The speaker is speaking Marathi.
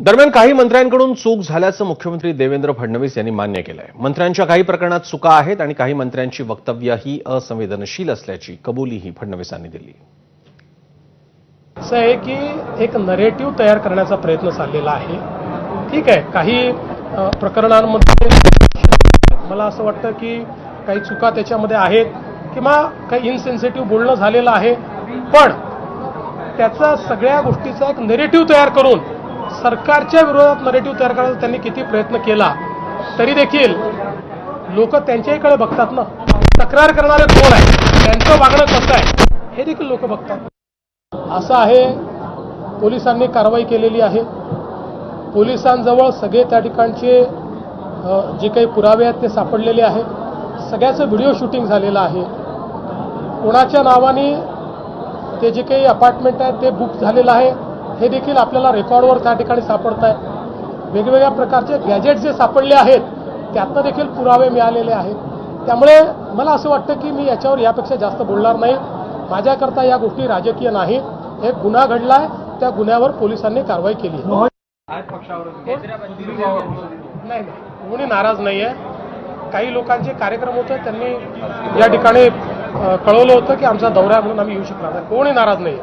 दरम्यान काही मंत्र्यांकडून चूक झाल्याचं मुख्यमंत्री देवेंद्र फडणवीस यांनी मान्य केलं आहे मंत्र्यांच्या काही प्रकरणात चुका आहेत आणि काही मंत्र्यांची वक्तव्यही असंवेदनशील असल्याची कबुलीही फडणवीसांनी दिली. असं आहे की एक नरेटिव्ह तयार करण्याचा प्रयत्न चाललेला आहे. ठीक आहे काही प्रकरणांमध्ये मला असं वाटतं की काही चुका त्याच्यामध्ये आहेत किंवा काही इनसेन्सिटिव्ह बोलणं झालेलं आहे. पण त्याचा सगळ्या गोष्टीचा एक नेरेटिव्ह तयार करून सरकारच्या विरोधात नेरेटिव्ह तयार करायचा त्यांनी किती प्रयत्न केला तरी देखील लोक त्यांच्याकडे बघतात ना. तक्रार करणारे कोण आहे? त्यांचं वागणं कसं आहे? हे देखील लोक बघतात. असं आहे पोलिसांनी कारवाई केलेली आहे. पोलिसांजवळ सगळे त्या ठिकाणचे जे काही पुरावे आहेत ते सापडलेले आहे सगळ्याचं व्हिडिओ शूटिंग झालेलं आहे. कोणाच्या नावाने ते जे काही अपार्टमेंट आहेत ते बुक झालेलं आहे. हे देखील आपल्याला रेकॉर्डवर त्या ठिकाणी सापडत आहे वेगवेगळ्या प्रकारचे गॅजेट जे सापडले आहेत त्यातनं देखील पुरावे मिळालेले आहेत. त्यामुळे मला असं वाटतं की मी याच्यावर यापेक्षा जास्त बोलणार नाही. माझ्याकरता या गोष्टी राजकीय नाही. एक गुन्हा घडला आहे त्या गुन्ह्यावर पोलिसांनी कारवाई केली नाही कोणी नाराज नाही आहे काही लोकांचे कार्यक्रम होते त्यांनी या ठिकाणी कळवलं होतं की आमचा दौरा म्हणून आम्ही येऊ शकणार नाही. कोणी नाराज नाही